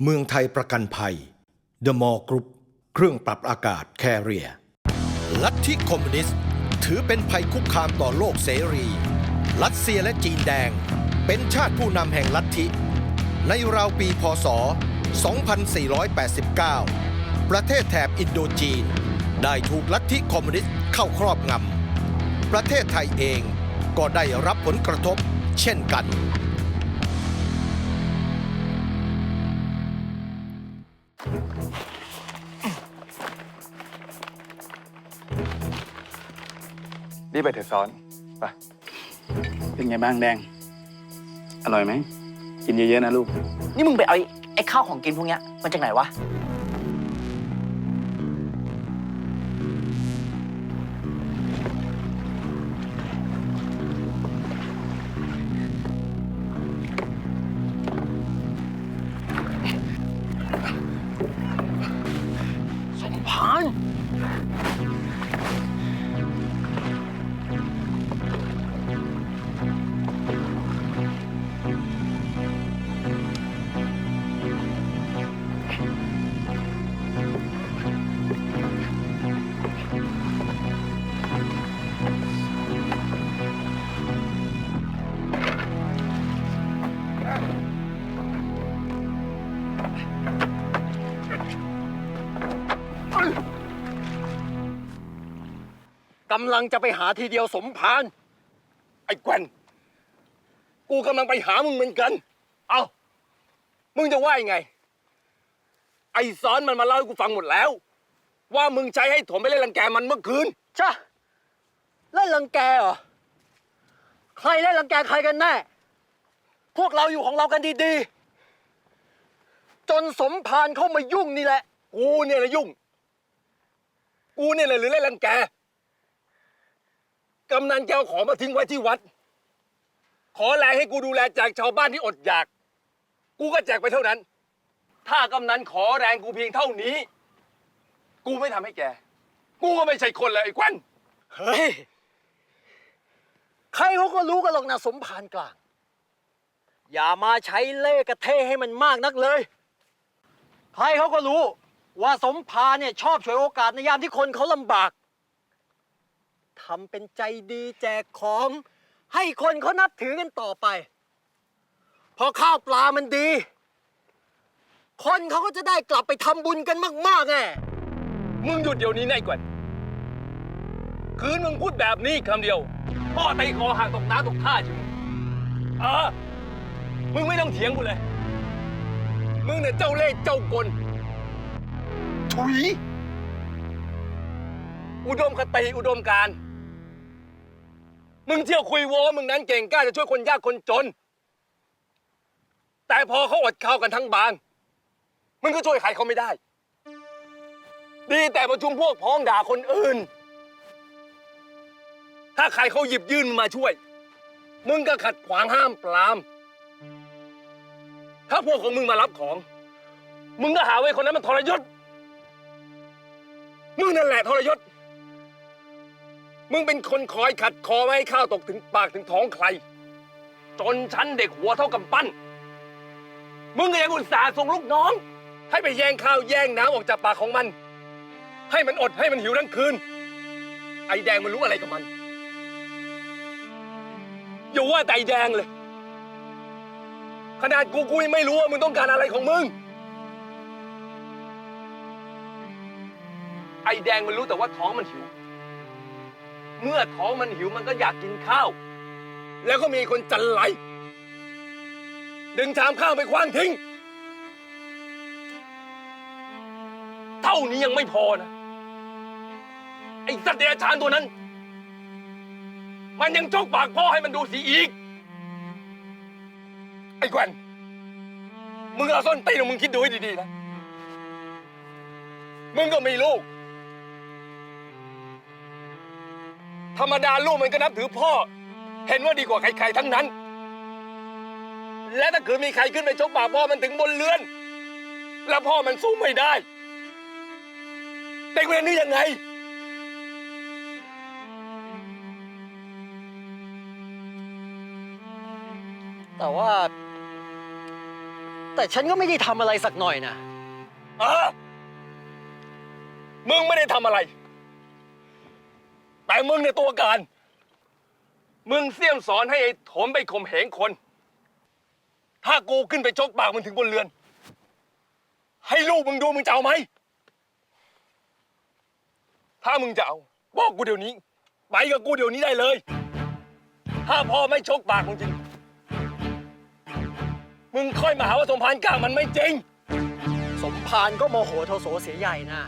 เมืองไทยประกันภัย The m a l l Group เครื่องปรับอากาศแคเรียลัทธิคอมมิวนิสต์ ถือเป็นภัยคุกคามต่อโลกเสรี รัสเซียและจีนแดง เป็นชาติผู้นำแห่งลัทธิ ในราวปีพศ 2489 ประเทศแถบอินโดจีน ได้ถูกลัทธิคอมมิวนิสต์เข้าครอบงำประเทศไทยเองก็ได้รับผลกระทบเช่นกัน บไปเถอะซ้อนไปเป็นไงบ้างแดง อร่อยไหม กินเยอะๆนะลูก นี่มึงไปเอาไอ้ไอ้ข้าวของกินพวกเนี้ยมาจากไหนวะ กำลังจะไปหาทีเดียวสมพานไอ้แกวนกูกำลังไปหามึงเหมือนกัน เอามึงจะว่ายังไง ไอ้ซ้อนมันมาเล่าให้กูฟังหมดแล้ว ว่ามึงใช้ให้ถมไปเล่นรังแกมันเมื่อคืนจ้ะเล่นรังแกเหรอใครเล่นรังแกใครกันแน่ พวกเราอยู่ของเรากันดีๆ จนสมพานเข้ามายุ่งนี่แหละ กูเนี่ยนะยุ่ง กูเนี่ยเลยหรือเล่นรังแก กำนันแกเอาของมาทิ้งไว้ที่วัด ขอแรงให้กูดูแลจากชาวบ้านที่อดอยาก กูก็แจกไปเท่านั้น ถ้ากำนันขอแรงกูเพียงเท่านี้ กูไม่ทำให้แก กูก็ไม่ใช่คนเลยไอ้ควันเฮ้ย ใครเขาก็รู้กันหรอกนะสมพานกลาง อย่ามาใช้เล่ห์กระเทให้มันมากนักเลย ใครเขาก็รู้ว่าสมพานเนี่ยชอบฉวยโอกาสในยามที่คนเขาลำบาก ทำเป็นใจดีแจกของ ให้คนเขานับถือกันต่อไป พอข้าวปลามันดี คนเขาก็จะได้กลับไปทำบุญกันมากๆไงมึงหยุดเดี๋ยวนี้นายกวนคืนมึงพูดแบบนี้คำเดียว พ่อตีคอหักตกน้ำตกท่าจิมึงเออ มึงไม่ต้องเถียงกูเลย มึงเนี่ยเจ้าเล่ห์เจ้ากลถุย อุดมคติอุดมการณ์ มึงเที่ยวคุยโว้ว่ามึงนั้นเก่งกล้าจะช่วยคนยากคนจน แต่พอเขาอดข้าวกันทั้งบาง มึงก็ช่วยใครเขาไม่ได้ ดีแต่ประชุมพวกพ้องด่าคนอื่น ถ้าใครเขาหยิบยื่นมาช่วย มึงก็ขัดขวางห้ามปราม ถ้าพวกของมึงมารับของ มึงก็หาไว้คนนั้นมันทรยศ มึงนั่นแหละทรยศ มึงเป็นคนคอยขัดคอไม่ให้ข้าวตกถึงปากถึงท้องใคร จนฉันเด็กหัวเท่ากับปั้น มึงก็ยังอุตส่าห์ส่งลูกน้อง ให้ไปแย่งข้าวแย่งน้ำออกจากปากของมัน ให้มันอดให้มันหิวทั้งคืน ไอแดงมันรู้อะไรกับมัน อย่าว่าแต่ไอแดงเลย ขนาดกูกูยังไม่รู้ว่ามึงต้องการอะไรของมึง ไอแดงมันรู้แต่ว่าท้องมันหิว เมื่อท้องมันหิวมันก็อยากกินข้าว แล้วก็มีคนจันไรดึงชามข้าวไปคว้างทิ้ง เท่านี้ยังไม่พอนะ ไอ้สัตว์เดรัจฉานตัวนั้น มันยังจกปากพ่อให้มันดูสีอีก ไอ้แกวนมึงเอาส้นตีนของมึงคิดดูให้ดีๆนะ มึงก็มีลูก ธรรมดาลูกมันก็นับถือพ่อ เห็นว่าดีกว่าใครๆทั้งนั้น และถ้าเกิดมีใครขึ้นไปชกปากพ่อมันถึงบนเรือน แล้วพ่อมันสู้ไม่ได้ เด็กเวรนี่ยังไง แต่ว่า แต่ฉันก็ไม่ได้ทำอะไรสักหน่อยนะ เออ มึงไม่ได้ทำอะไร แต่มึงเนี่ยตัวการ มึงเสี่ยมสอนให้ไอ้โถมไปข่มเหงคน ถ้ากูขึ้นไปชกปากมึงถึงบนเรือน ให้ลูกมึงดูมึงจะเอาไหม ถ้ามึงจะเอาบอกกูเดี๋ยวนี้ ไปกับกูเดี๋ยวนี้ได้เลย ถ้าพ่อไม่ชกปากมึงจริง มึงค่อยมาหาว่าสมพานกลางมันไม่จริง สมพานก็โมโหโทโสเสียใหญ่นะ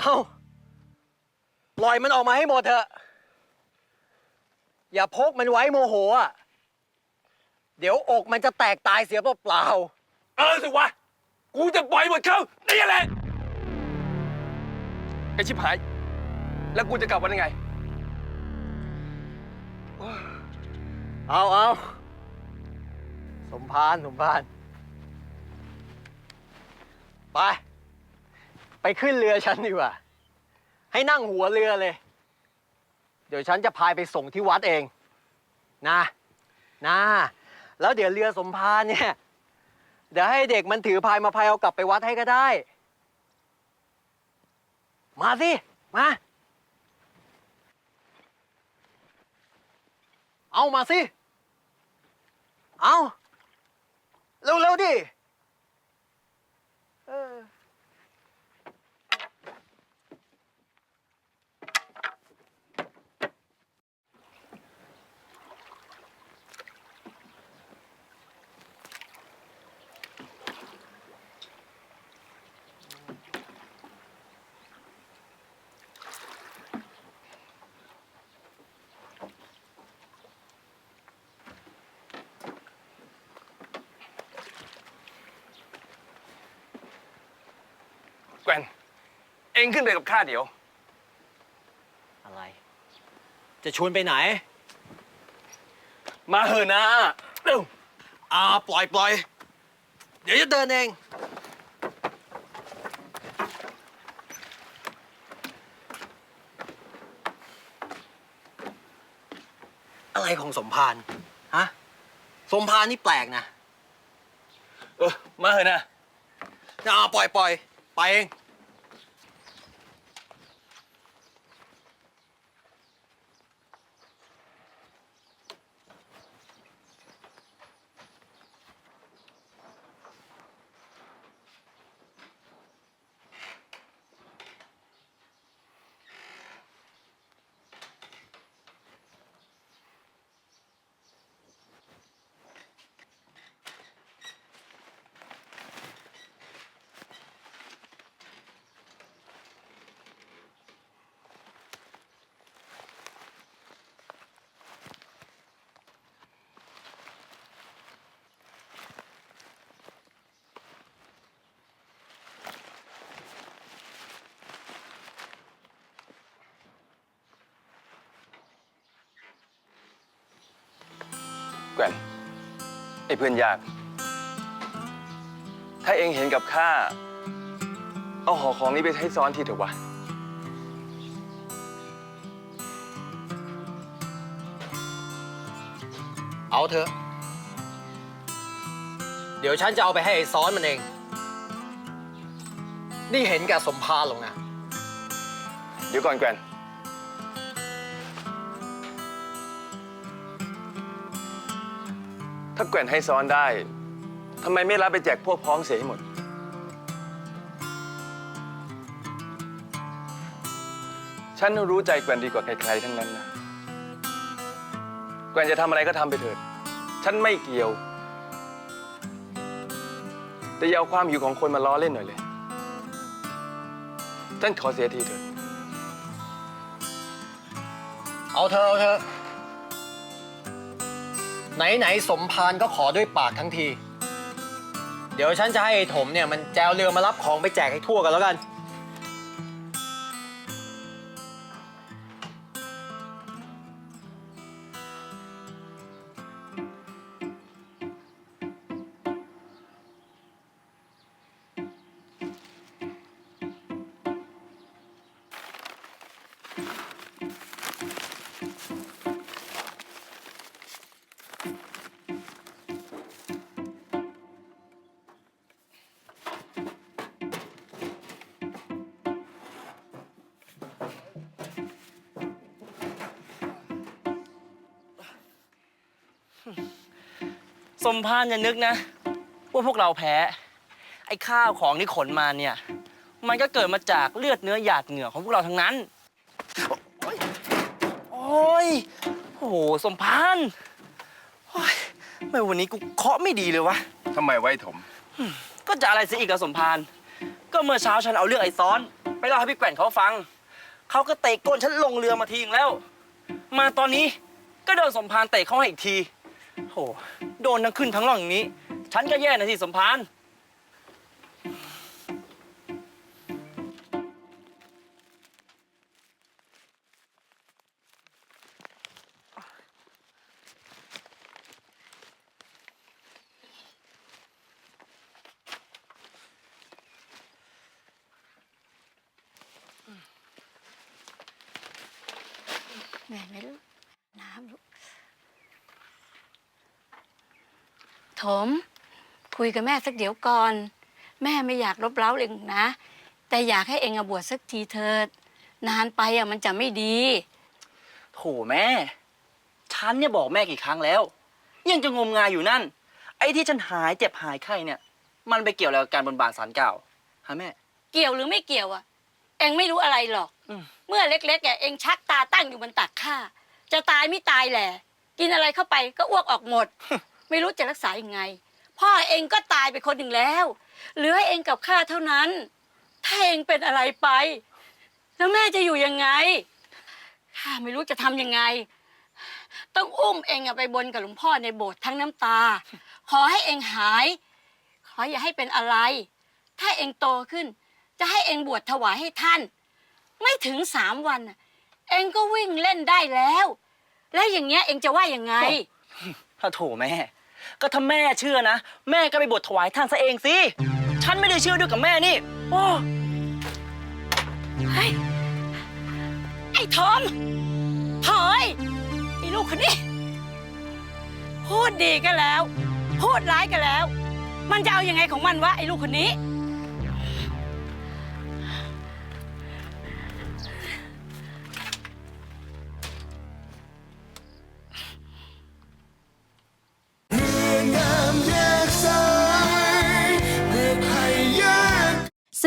เอา ปล่อยมันออกมาให้หมดเถอะ อย่าพกมันไว้โมโหอะ เดี๋ยวอกมันจะแตกตายเสียเปล่าเออสิวะ กูจะปล่อยหมดเขานี่แหละไอชิบหาย แล้วกูจะกลับวันยังไง ๆเอาเอาสมพานสมพาน ไป ไปขึ้นเรือฉันดีกว่า ให้นั่งหัวเรือเลย เดี๋ยวฉันจะพายไปส่งที่วัดเองนะนะแล้วเดี๋ยวเรือสมพานเนี่ย เดี๋ยวให้เด็กมันถือพายมาพายเอากลับไปวัดให้ก็ได้ มาสิ มา เอามาสิ เอาเร็วๆดิ แกวนเองขึ้นไปกับข้าเดี๋ยว อะไร จะชวนไปไหน มาเหอะนะเร็วอ่าปล่อยปล่อย เดี๋ยวจะเดินเอง อะไรของสมพานฮะ สมพานนี่แปลกนะ เออมาเหอะนะ อ่าปล่อยปล่อย ไปเอง วนไอ้เพื่อนยาก ถ้าเองเห็นกับข้า เอาห่อของนี้ไปให้ซ้อนทีเถอะวะ เอาเถอะ เดี๋ยวฉันจะเอาไปให้ไอ้ซ้อนมันเอง นี่เห็นแกสมพานหรอกนะ เดี๋ยวก่อนแกวน ถ้าแกวนให้ซ้อนได้ทำไมไม่รับไปแจกพวกพ้องเสียให้หมด ฉันรู้ใจแกวนดีกว่าใครๆทั้งนั้นนะแกวนจะทำอะไรก็ทำไปเถิด ฉันไม่เกี่ยว แต่อย่าเอาความหิวของคนมาล้อเล่นหน่อยเลย ฉันขอเสียทีเถิด เอาเธอเอาเธอ ไหนไหนๆสมพานก็ขอด้วยปากทั้งที เดี๋ยวฉันจะให้ไอ้ถมเนี่ยมันแจวเรือมารับของไปแจกให้ทั่วกันแล้วกัน สมพานอย่านึกนะ ว่าพวกเราแพ้ ไอ้ข้าวของที่ขนมาเนี่ย มันก็เกิดมาจากเลือดเนื้อหยาดเหงื่อของพวกเราทั้งนั้น โอ๊ยโอ้ยโอ้โหสมพานโอ้ยทำไม่วันนี้กูเคาะไม่ดีเลยวะ ทำไมไว้ถม ก็จะอะไรสิอีกอะสมพาน ก็เมื่อเช้าฉันเอาเรื่องไอ้ซ้อน ไปเล่าให้พี่แก่นเขาฟัง เขาก็เตะก้นฉันลงเรือมาทีนึงแล้ว มาตอนนี้ก็โดนสมพานเตะเข้าให้อีกที โห โดนทั้งขึ้นทั้งล่องอย่างนี้ ฉันก็แย่นะสิสมพานแม่ไม่รู้น้ำลูก ถม คุยกับแม่สักเดี๋ยวก่อน แม่ไม่อยากลบเล้าเองนะ แต่อยากให้เองอะบวชสักทีเถิด นานไปอะมันจะไม่ดี โถแม่ ฉันเนี่ยบอกแม่กี่ครั้งแล้ว ยังจะงมงายอยู่นั่น ไอ้ที่ฉันหายเจ็บหายไข้เนี่ย มันไปเกี่ยวอะไรกับการบนบานสารเก่าฮะแม่ เกี่ยวหรือไม่เกี่ยวอะเองไม่รู้อะไรหรอก อืม เมื่อเล็กๆอะเองชักตาตั้งอยู่บนตักข้าจะตายไม่ตายแหละ กินอะไรเข้าไปก็อ้วกออกหมด ไม่รู้จะรักษายังไง พ่อเองก็ตายไปคนหนึ่งแล้วเหลือเองกับข้าเท่านั้น ถ้าเองเป็นอะไรไป แล้วแม่จะอยู่ยังไงข้าไม่รู้จะทำยังไง ต้องอุ้มเองอะไปบนกับหลวงพ่อในโบสถ์ทั้งน้ำตา ขอให้เองหาย ขออย่าให้เป็นอะไร ถ้าเองโตขึ้น จะให้เองบวชถวายให้ท่าน ไม่ถึงสามวันน่ะเองก็วิ่งเล่นได้แล้ว แล้วอย่างเงี้ยเองจะว่ายังไง ถ้าโถแม่ ก็ถ้าแม่เชื่อนะ แม่ก็ไปบวชถวายท่านซะเองสิ ฉันไม่ได้เชื่อด้วยกับแม่นี่โอ้เฮ้ยไอ้ทอมถอยไอ้ลูกคนนี้ พูดดีก็แล้ว พูดร้ายก็แล้ว มันจะเอาอยัางไงของมันวะไอ้ลูกคนนี้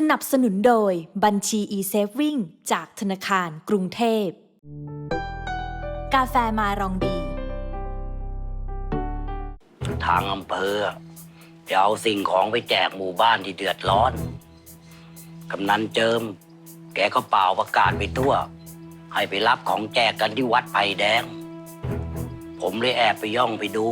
สนับสนุนโดยบัญชี e-saving จากธนาคารกรุงเทพ กาแฟมารองดี ทางอำเภอจะเอาสิ่งของไปแจกหมู่บ้านที่เดือดร้อน กำนันเจิม แกก็เป่าประกาศไปทั่ว ให้ไปรับของแจกกันที่วัดไผ่แดง ผมเลยแอบไปย่องไปดู